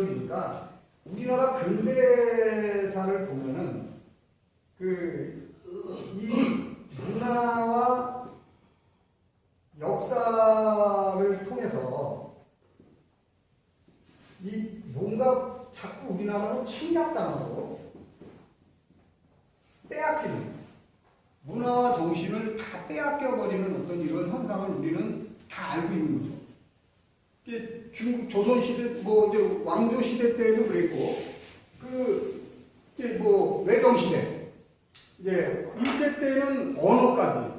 길어지니까 우리나라 근대사를 보면은 그 이 문화와 역사를 통해서 이 뭔가 자꾸 우리나라는 침략당하고 빼앗기는 문화와 정신을 다 빼앗겨버리는 어떤 이런 현상을 우리는 다 알고 있는 거죠. 이게 중국 조선 시대 뭐 이제 왕조 시대 때도 그랬고 그 이제 뭐 외정 시대 이제 일제 때는 언어까지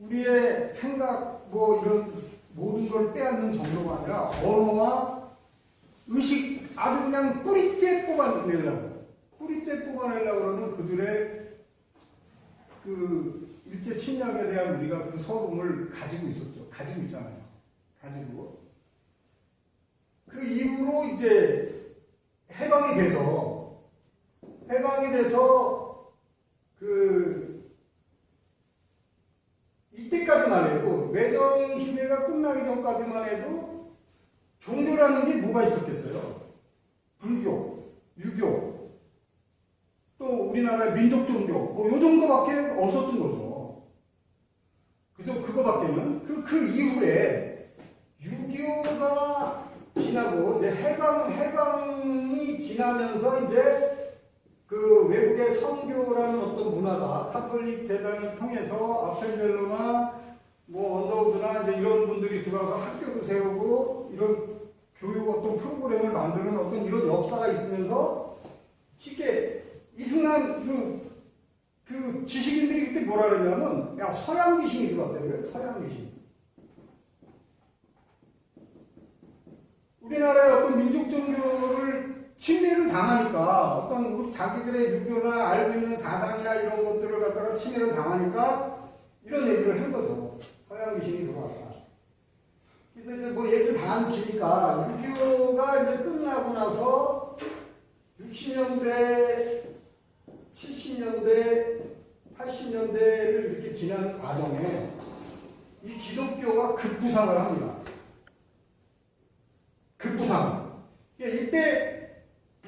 우리의 생각 뭐 이런 모든 걸 빼앗는 정도가 아니라 언어와 의식 아주 그냥 뿌리째 뽑아내려고 뿌리째 뽑아내려고 그러는 그들의 그 일제 침략에 대한 우리가 그 서름을 가지고 있었죠. 가지고 있잖아요. 가지고 그 이후로 이제 해방이 돼서 해방이 돼서 그 이때까지만 해도 외정 시대가 끝나기 전까지만 해도 종교라는 게 뭐가 있었겠어요? 불교, 유교, 또 우리나라의 민족 종교, 뭐요 정도밖에 없었던 거죠. 그저 그거밖에는 그, 그 이후에 유교가 지나고 이제 해방, 해방이 지나면서 이제 그 외국의 선교라는 어떤 문화가 카톨릭 재단을 통해서 아펜젤로나 뭐 언더우드나 이제 이런 분들이 들어와서 학교도 세우고 이런 교육 어떤 프로그램을 만드는 어떤 이런 역사가 있으면서 쉽게 이승만 그, 그 지식인들이 그때 뭐라 그러냐면 야 서양 귀신이 들어왔대요. 서양 귀신. 우리나라의 어떤 민족 종교를 침해를 당하니까 어떤 우리 자기들의 유교나 알고 있는 사상이나 이런 것들을 갖다가 침해를 당하니까 이런 얘기를 한 거죠. 서양 귀신이 들어왔다. 그래서 이제 뭐 얘기를 다안 기니까 유교가 이제 끝나고 나서 60년대, 70년대, 80년대를 이렇게 지나는 과정에 이 기독교가 급부상을 합니다. 급부상. 그러니까 이때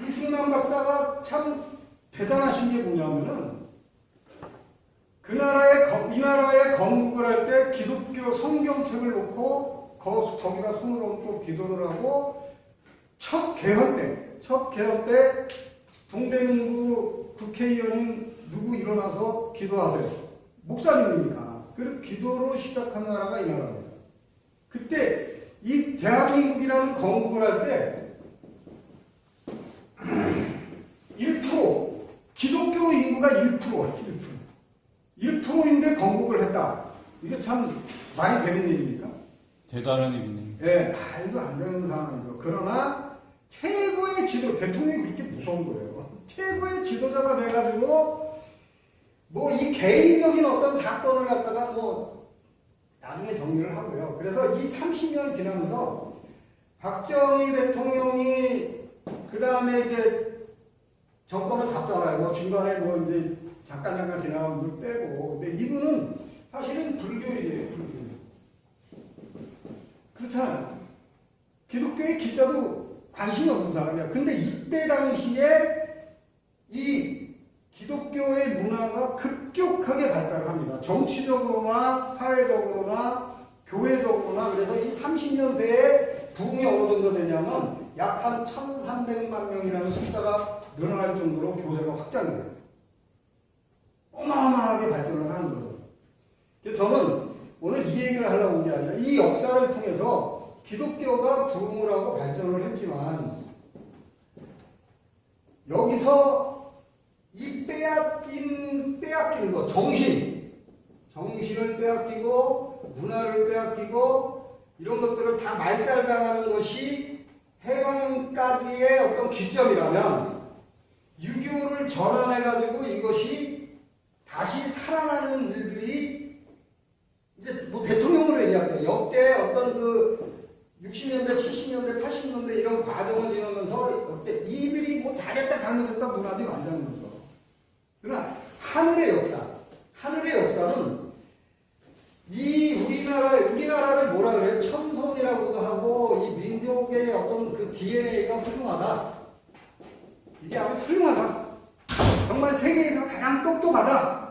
이승만 박사가 참 대단하신 게 뭐냐면은 그 나라에 거- 이 나라에 건국을 할 때 기독교 성경책을 놓고 거, 거기다 손을 얹고 기도를 하고 첫 개헌 때, 첫 개헌 때 동대문구 국회의원인 누구 일어나서 기도하세요. 목사님이니까. 그리고 기도로 시작한 나라가 이 나라입니다. 그때 이 대한민국이라는 건국을 할때1% 인구가 1% 1% 1%인데 건국을 했다. 이게 참 말이 되는 얘기입니까? 대단한 일이네요. 예, 말도 안 되는 상황이죠. 그러나 최고의 지도, 대통령이 그렇게 무서운 거예요. 최고의 지도자가 돼가지고 뭐 이 개인적인 어떤 사건을 갖다가 뭐 나중에 정리를 하고요. 그래서 이 30년이 지나면서 박정희 대통령이 그 다음에 이제 정권을 잡잖아요. 뭐 중간에 뭐 이제 잠깐 잠깐 지나가면 물 빼고. 근데 이분은 사실은 불교인이에요. 불교. 그렇잖아요. 기독교의 기자도 관심이 없는 사람이야. 근데 이때 당시에 이 기독교의 문화가 급격하게 발달을 합니다. 정치적으로나 사회적으로나 교회적으로나 그래서 이 30년 새에 부흥이 어느 정도 되냐면 약 한 1,300만 명이라는 숫자가 늘어날 정도로 교회가 확장이 돼요. 어마어마하게 발전을 하는 거죠. 저는 오늘 이 얘기를 하려고 온 게 아니라 이 역사를 통해서 기독교가 부흥을 하고 발전을 했지만 여기서 이 빼앗긴 빼앗기는 것 정신 정신을 빼앗기고 문화를 빼앗기고 이런 것들을 다 말살당하는 것이 해방까지의 어떤 기점이라면 유교를 전환해 가지고 이것이 다시 살아나는 일들이 이제 뭐 대통령으로 얘기합니다. 역대 어떤 그 60년대, 70년대, 80년대 이런 과정을 지나면서 어때 이들이 뭐 잘했다 잘못했다 논하지 말자는 거죠. 그러나 하늘의 역사, 하늘의 역사는 이 우리나라 우리나라를 뭐라 그래요? 첨성이라고도 하고 이 민족의 어떤 그 DNA가 훌륭하다. 이게 아주 훌륭하다. 정말 세계에서 가장 똑똑하다.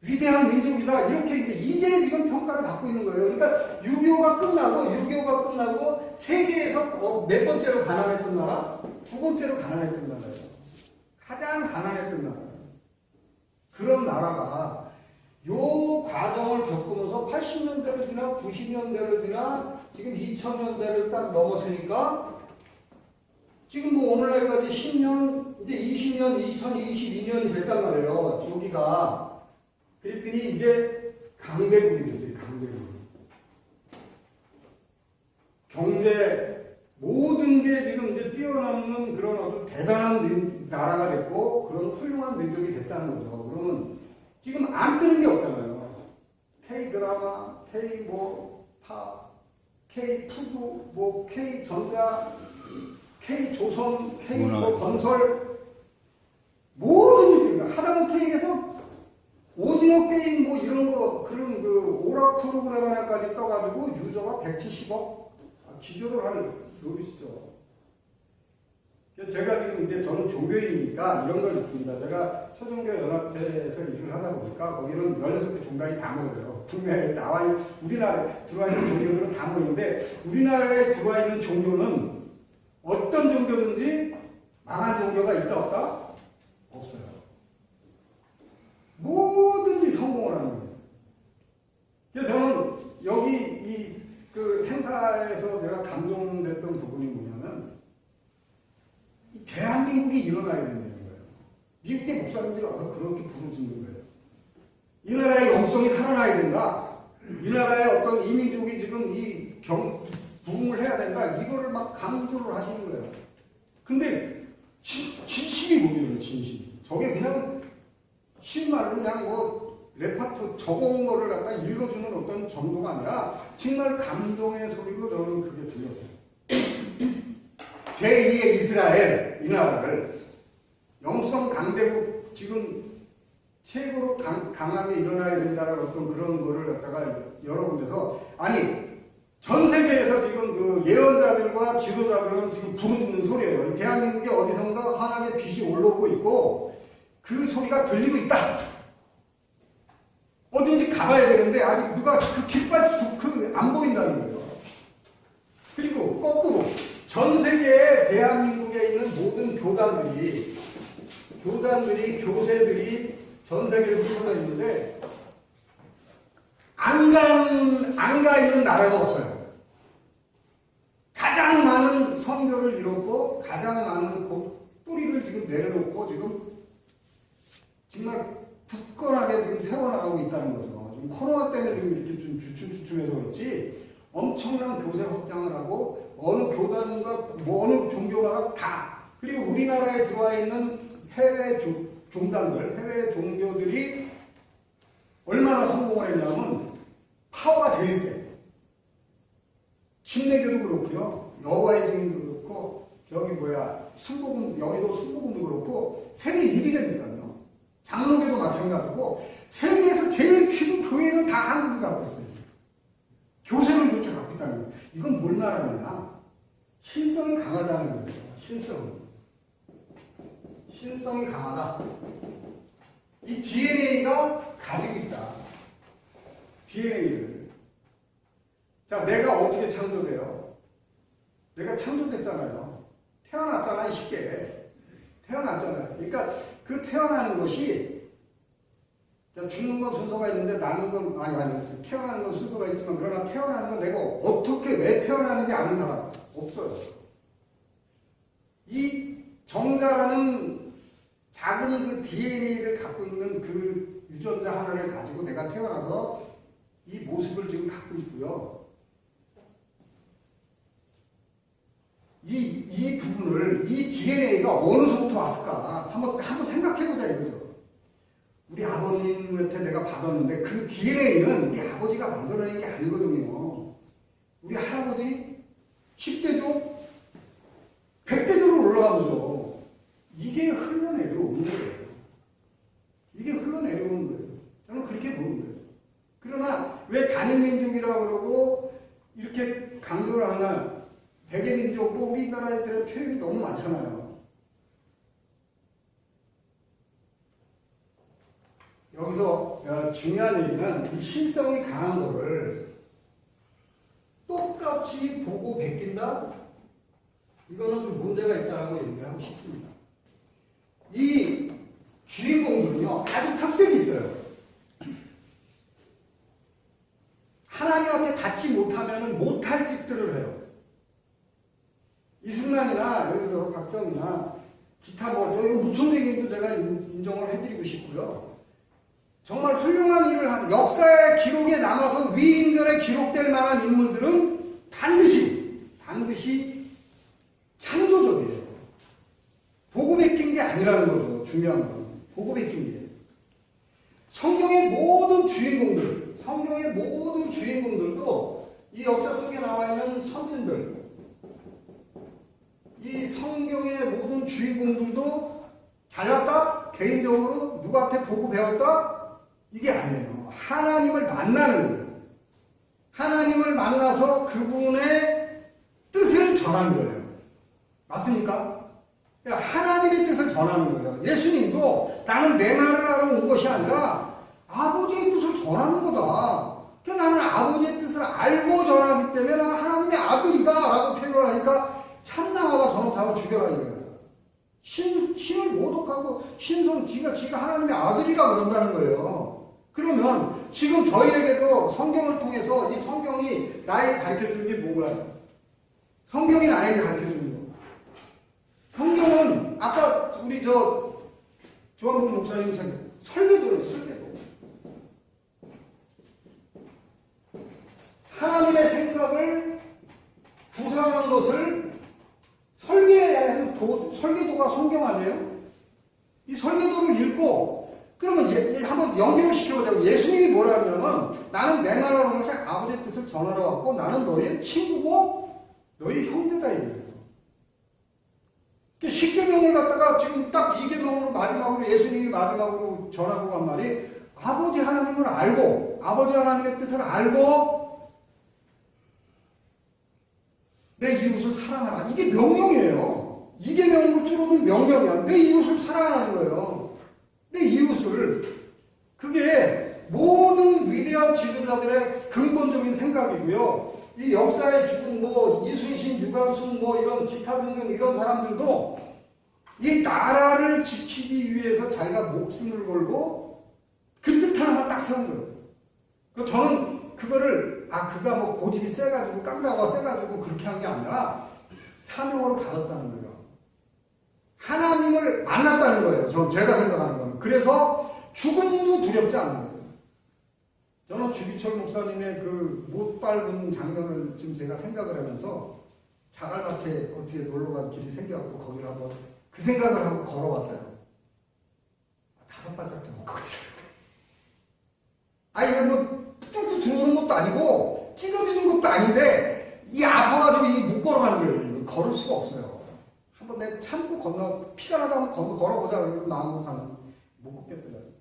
위대한 민족이다. 이렇게 이제 이제 지금 평가를 받고 있는 거예요. 그러니까 6.25가 끝나고 6.25가 끝나고 세계에서 어, 몇 번째로 가난했던 나라? 두 번째로 가난했던 나라예요. 가장 가난했던 나라. 그런 나라가 요 과정을 겪으면서 80년대를 지나 90년대를 지나 지금 2000년대를 딱 넘었으니까 지금 뭐 오늘날까지 10년 이제 20년 2022년이 됐단 말이에요. 여기가 그랬더니 이제 강대국이 됐어요. 강대국. 경제 모든 게 지금 이제 뛰어넘는 그런 어떤 대단한 민- 나라가 됐고 그런 훌륭한 민족이 됐다는 거죠. 그러면 지금 안 뜨는 게 없잖아요. K 드라마, K 뭐 팝, K 투구, 뭐 K 전자, K 조선, K 뭐. 건설 뭐든지 뜹니다. 하다못해 K에서 오징어 게임 뭐 이런 거 그런 그 오락 프로그램 하나까지 떠가지고 유저가 170억 기조를 하는 노릇이죠. 제가 지금 이제 저는 종교인이니까 이런 걸 느낍니다. 제가 초종교 연합회에서 일을 하다 보니까 거기는 16개 종단이 다 모여요. 국내에 나와 있는 우리나라에 들어와 있는 종교들은 다 모이는데 우리나라에 들어와 있는 종교는 어떤 종교든지 망한 종교가 있다 없다? 없어요. 뭐든지 성공을 하는 거예요. 그래서 저는 여기 이 그 행사에서 내가 감동됐던 부분이 뭐냐면 이 대한민국이 일어나야 된다는 거예요. 미국의 목사님들이 와서 그렇게 부르짖는 거예요. 이 나라의 영성이 살아나야 된다. 이 나라의 어떤 이민족이 지금 이 경, 부흥을 해야 된다. 이거를 막 강조를 하시는 거예요. 근데 진심. 저게 그냥 실말로 그냥 뭐 레파토 적어온 거를 갖다 읽어주는 어떤 정도가 아니라 정말 감동의 소리로 저는 그게 들렸어요. 제2의 이스라엘 이 나라를 영성 강대국 지금 최고로 강, 강하게 일어나야 된다는 어떤 그런 거를 갖다가 여러 군데서 아니 전 세계에서 지금 그 예언자들과 지도자들은 지금 부르짖는 소리예요. 이 대한민국에 어디선가 환하게 빛이 있고 그 소리가 들리고 있다. 어딘지 가봐야 되는데 아직 누가 그 깃발 그안 보인다는 거예요. 그리고 거꾸로 전 세계에 대한민국에 있는 모든 교단들이 교단들이 교세들이 전 세계를 흩어져 있는데 안가안가 있는 나라가 없어요. 가장 많은 성교를 이뤘고 가장 많은 그 뿌리를 지금 내려놓고 지금 정말 굳건하게 지금 세워나가고 있다는 거죠. 지금 코로나 때문에 지금 이렇게 좀 주춤주춤해서 그렇지 엄청난 교세 확장을 하고 어느 교단과 뭐 어느 종교가 다 그리고 우리나라에 들어와 있는 해외 조- 종단들, 해외 종교들이 얼마나 성공을 했냐면 파워가 제일 세. 침례교도 그렇고요. 여호와의 증인도 그렇고 저기 뭐야 순복음 여의도 순복음도 그렇고 세계 1위라니까요. 장로교도 마찬가지고 세계에서 제일 큰 교회는 다 한국이 갖고 있어요. 교세를 그렇게 갖고 있다는 거예요. 이건 뭘 말하느냐? 신성이 강하다는 거예요. 신성. 신성이 강하다. 이 DNA가 가지고 있다. DNA를. 자, 내가 어떻게 창조돼요? 내가 창조됐잖아요. 태어났잖아요, 쉽게. 태어났잖아요. 그러니까 그 태어나는 것이 자, 죽는 건 순서가 있는데 나는 건 아니 아니 태어나는 건 순서가 있지만 그러나 태어나는 건 내가 어떻게 왜 태어나는지 아는 사람 없어요. 이 정자라는 작은 그 DNA를 갖고 있는 그 유전자 하나를 가지고 내가 태어나서 이 모습을 지금 갖고 있고요. 이, 이 부분을, 이 DNA가 어느서부터 왔을까? 한번, 한번 생각해보자 이거죠. 우리 아버님한테 내가 받았는데 그 DNA는 우리 아버지가 만들어낸 게 아니거든요. 우리 할아버지 10대죠? 100대적으로 올라가보죠. 이게 흘러내려오는 거예요. 이게 흘러내려오는 거예요. 저는 그렇게 보는 거예요. 그러나 왜 단일민족이라고 그러고 이렇게 강조를 하냐? 대개민족, 뭐 우리나라에 들어 많잖아요. 여기서 어, 중요한 얘기는 이 신성이 강한 거를 똑같이 보고 베낀다? 이거는 좀 문제가 있다라고 얘기를 하고 싶습니다. 이 주인공들은요, 아주 특색이 있어요. 하나님한테 닿지 못하면 못할 짓들을 해요. 이승만이나 예를 들어 박정희나 기타 뭐 여기 무천대기도 제가 인- 인정을 해드리고 싶고요. 정말 훌륭한 일을 한 역사의 기록에 남아서 위인전에 기록될 만한 인물들은 반드시 반드시 창조적이에요. 보고 베낀 게 아니라는 거죠. 중요한 건 보고 베낀 게. 성경의 모든 주인공들, 성경의 모든 주인공들도 이 역사 속에 나와 있는 선진들, 이 성경의 모든 주인공들도 잘났다? 개인적으로 누구한테 보고 배웠다? 이게 아니에요. 하나님을 만나는 거예요. 하나님을 만나서 그분의 뜻을 전하는 거예요. 맞습니까? 그러니까 하나님의 뜻을 전하는 거예요. 예수님도 나는 내 말을 하러 온 것이 아니라 아버지의 뜻을 전하는 거다. 그러니까 나는 아버지의 뜻을 알고 전하기 때문에 나는 하나님의 아들이다. 라고 표현을 하니까 저는 잡아 죽여라 이거예요. 신, 신을 모독하고 신성 지가 지가 하나님의 아들이라 그런다는 거예요. 그러면 지금 저희에게도 성경을 통해서 이 성경이 나에게 가르쳐 주는 게 뭔가요? 성경이 나에게 가르쳐 주는 거. 성경은 아까 우리 저 조한복 목사님 책 설계도예요, 설계도. 하나님의 생각을 구상한 것을 설계한 도, 설계도가 성경 아니에요? 이 설계도를 읽고 그러면 예, 예, 한번 연결을 시켜보자고 예수님이 뭐라 하냐면 나는 내 나라로 것이 아버지의 뜻을 전하러 왔고 나는 너의 친구고 너의 형제다 이거예요. 십계명을 갖다가 지금 딱 이계명으로 마지막으로 예수님이 마지막으로 전하고 간 말이 아버지 하나님을 알고 아버지 하나님의 뜻을 알고 내 이웃을 사랑하라. 이게 명령이에요. 이계명으로 줄어든 명령이야. 내 이웃을 사랑하는 거예요. 내 이웃을 그게 모든 위대한 지도자들의 근본적인 생각이고요. 이 역사에 죽은 뭐 이순신, 유관순 뭐 이런 기타 등등 이런 사람들도 이 나라를 지키기 위해서 자기가 목숨을 걸고 그 뜻 하나만 딱 세운 거예요. 그 저는 그거를 아 그가 뭐 고집이 세가지고 깡다가 세가지고 그렇게 한 게 아니라 사명으로 받았다는 거예요. 하나님을 만났다는 거예요. 전 제가 생각하는 건. 그래서 죽음도 두렵지 않는 거예요. 저는 주기철 목사님의 그 못 밟은 장면을 지금 제가 생각을 하면서 자갈밭에 어떻게 놀러 간 길이 생겨갖고 거기를 한번 그 생각을 하고 걸어봤어요. 아, 다섯 발짝도 못 걷거든요. 아, 이게 뭐, 뚝뚝 들어오는 것도 아니고, 찢어지는 것도 아닌데, 이 아파가지고 이 못 걸어가는 거예요. 걸을 수가 없어요. 한번 내가 참고 건너, 피가 나다 한번 건너 걸어보자. 그러면 마음으로 가는, 못 걷겠더라고요.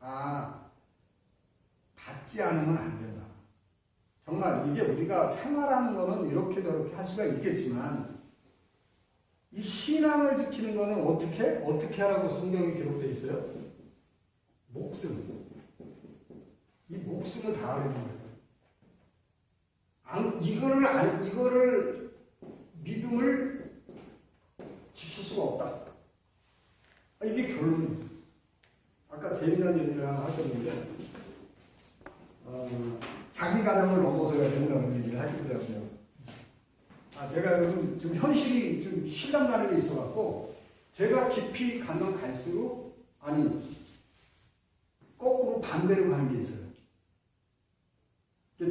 아, 받지 않으면 안 된다. 정말 이게 우리가 생활하는 거는 이렇게 저렇게 할 수가 있겠지만, 이 신앙을 지키는 거는 어떻게? 어떻게 하라고 성경에 기록되어 있어요? 목숨. 이 목숨을 다하는 거예요. 안, 이거를, 안, 이거를, 믿음을 지킬 수가 없다. 아, 이게 결론이에요. 아까 재미난 얘기를 하나 하셨는데, 어, 자기 가정을 넘어서야 된다는 얘기를 하시더라고요. 아, 제가 요즘 좀 현실이 좀 실감나는 게 있어갖고, 제가 깊이 가면 갈수록, 아니, 거꾸로 반대로 가는 게 있어요.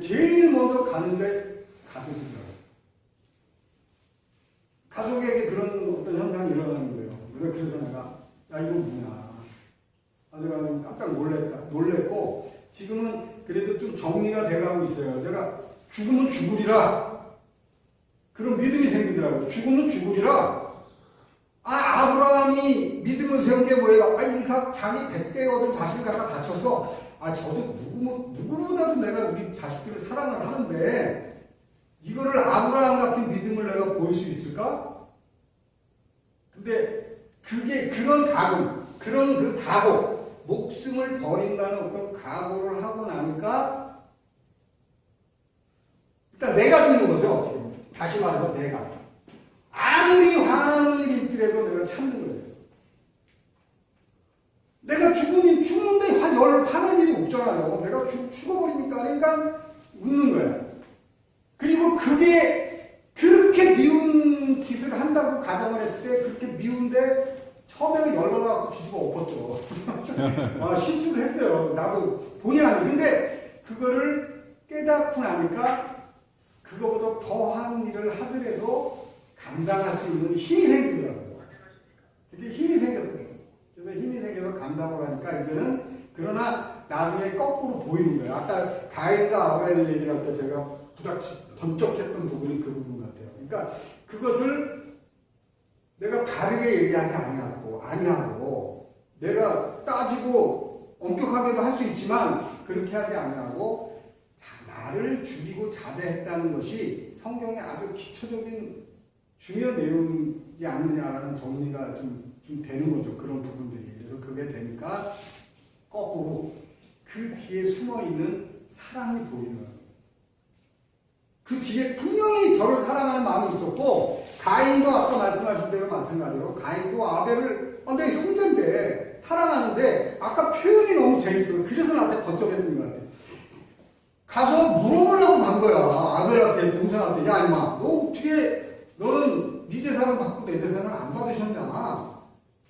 제일 먼저 가는 게 가족이더라고요. 가족에게 그런 어떤 현상이 일어나는 거예요. 그래서 그래서 내가, 야, 이건 뭐냐. 아, 내가 좀 깜짝 놀랬다, 놀랬고, 지금은 그래도 좀 정리가 돼가고 있어요. 제가 죽으면 죽으리라. 그런 믿음이 생기더라고요. 죽으면 죽으리라. 아, 아브라함이 믿음을 세운 게 뭐예요? 아, 이삭 자기 백세에 얻은 자식을 갖다 바쳐서, 아, 저도 누구, 누구보다도 내가 우리 자식들을 사랑을 하는데, 이거를 아브라함 같은 믿음을 내가 보일 수 있을까? 근데 그게 그런 각오, 그런 그 각오, 목숨을 버린다는 어떤 각오를 하고 나니까 일단 내가 죽는 거죠. 어떻게 보면. 다시 말해서 내가. 아무리 화나는 일이 있더라도 내가 참는 거예요. 내가 죽으면 죽는데 한 열, 화난 일이 없잖아요. 내가 죽, 죽어버리니까. 그러니까 웃는 거야. 그리고 그게 그렇게 미운 짓을 한다고 가정을 했을 때 그렇게 미운데 처음에는 열받아갖고 뒤집어 엎었죠. 아, 실수를 했어요. 나도 본의 아니. 근데 그거를 깨닫고 나니까 그거보다 더한 일을 하더라도 감당할 수 있는 힘이 생기더라고요. 그게 힘이 생겼어요. 그래서 힘이 생겨서 감당을 하니까 이제는 그러나 나중에 거꾸로 보이는 거예요. 아까 가인과 아벨 얘기를 할때 제가 부닥치 번쩍했던 부분이 그 부분 같아요. 그러니까 그것을 내가 바르게 얘기하지 아니하고 아니하고 내가 따지고 엄격하게도 할 수 있지만 그렇게 하지 아니하고 자, 나를 죽이고 자제했다는 것이 성경의 아주 기초적인 중요한 내용이지 않느냐라는 정리가 좀, 좀 되는 거죠. 그런 부분들이. 그래서 그게 되니까 거꾸로 그 뒤에 숨어 있는 사랑이 보이는. 그 뒤에 분명히 저를 사랑하는 마음이 있었고 가인도 아까 말씀하신 대로 마찬가지로 가인도 아벨을 어, 내 형제인데 사랑하는데 아까 표현이 너무 재밌어요. 그래서 나한테 번쩍했던 것 같아요. 가서 물어보려고 간 거야. 아벨한테 동생한테 야 임마 너 어떻게 너는 네 재산을 받고 내 재산을 안 받으셨냐?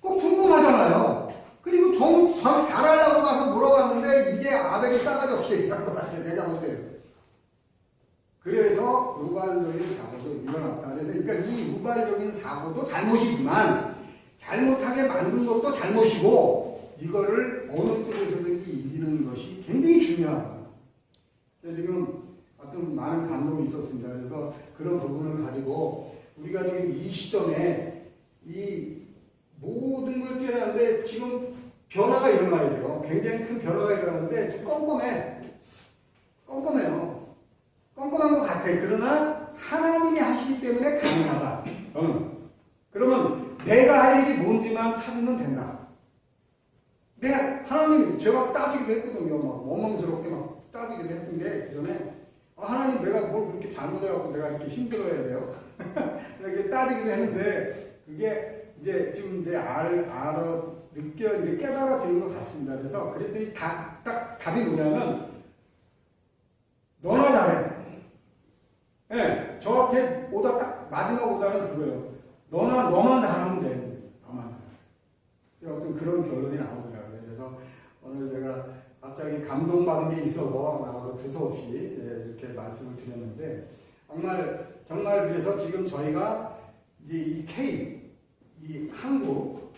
꼭 궁금하잖아요. 그리고 정, 정 잘하려고 가서 물어봤는데 이게 아벨이 싸가지 없이 얘기한 것 같아. 내 잘못대로. 그래서 우발적인 사고도 일어났다. 그래서 그러니까 이 우발적인 사고도 잘못이지만 잘못하게 만든 것도 잘못이고 이거를 어느 쪽에서든지 이기는 것이 굉장히 중요하다. 지금 어떤 많은 감동이 있었습니다. 그래서 그런 부분을 가지고 우리가 지금 이 시점에 이 모든 걸 깨닫는데 지금 변화가 일어나야 돼요. 굉장히 큰 변화가 일어나는데 좀 껌껌해. 껌껌해요. 껌껌한 것 같아. 그러나 하나님이 하시기 때문에 가능하다. 저는. 그러면 내가 할 일이 뭔지만 찾으면 된다. 내가 하나님 제가 따지기도 했거든요. 막 원망스럽게 막 따지기도 했던 게 그전에 아, 하나님 내가 뭘 그렇게 잘못해갖고 내가 이렇게 힘들어야 돼요. 따지기도 했는데 그게 이제 지금 이제 알 알아 느껴 이제 깨달아지는 것 같습니다. 그래서 그랬더니 다, 딱 답이 뭐냐면 너나 잘해. 예, 네, 저한테 오다 딱 마지막 오다는 그거예요. 너나 너만 잘하면 돼. 잘해. 어떤 그런 결론이 나오더라고요. 그래서 오늘 제가 갑자기 감동받은 게 있어서 나와서 두서없이 예, 이렇게 말씀을 드렸는데 정말 정말 그래서 지금 저희가 이제 이 K 이 한국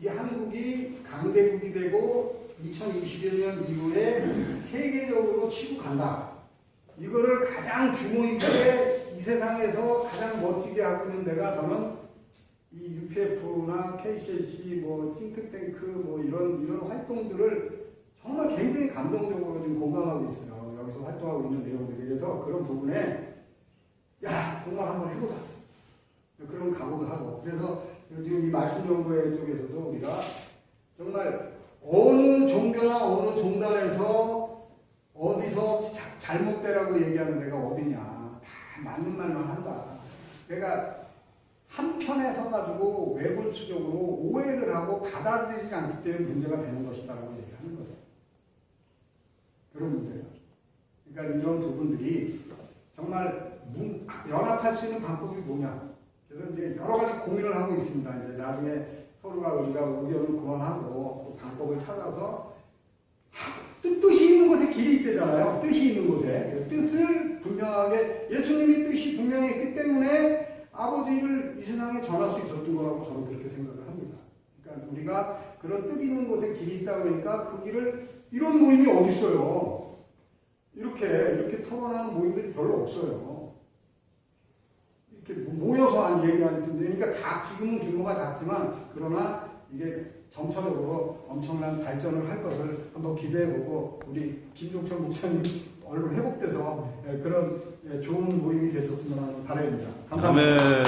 이 한국이 강대국이 되고 2021년 이후에 세계적으로 치고 간다. 이거를 가장 규모 있게 이 세상에서 가장 멋지게 하고 있는 데가 저는 이 UPF나 KCLC 뭐 띵크탱크 뭐 이런 이런 활동들을 정말 굉장히 감동적으로 지금 공감하고 있어요. 여기서 활동하고 있는 내용들이 그래서 그런 부분에 야 정말 한번 해보자 그래서 지금 이 말씀 연구회 쪽에서도 우리가 정말 어느 종교나 어느 종단에서 어디서 자- 잘못되라고 얘기하는 데가 어디냐 다 맞는 말만 한다. 내가 한편에 서 가지고 외골수적으로 오해를 하고 받아들이지 않기 때문에 문제가 되는 것이다라고 얘기하는 거예요. 그런 문제예요. 그러니까 이런 부분들이 정말 문- 연합할 수 있는 방법이 뭐냐. 그래서 이제 여러 가지 고민을 하고 있습니다. 이제 나중에 서로가 우리가 의견을 교환하고 그 방법을 찾아서 뜻- 뜻이 있는 곳에 길이 있대잖아요. 뜻이 있는 곳에. 뜻을 분명하게, 예수님이 뜻이 분명히 있기 때문에 아버지를 이 세상에 전할 수 있었던 거라고 저는 그렇게 생각을 합니다. 그러니까 우리가 그런 뜻 있는 곳에 길이 있다 그러니까 그 길을, 이런 모임이 어디 있어요? 이렇게, 이렇게 토론하는 모임들이 별로 없어요. 모여서 한 얘기하는 텐데, 그러니까 작, 지금은 규모가 작지만, 그러나 이게 점차적으로 엄청난 발전을 할 것을 한번 기대해보고, 우리 김종철 목사님 얼른 회복돼서 예, 그런 예, 좋은 모임이 됐었으면 하는 바람입니다. 감사합니다. 아멘.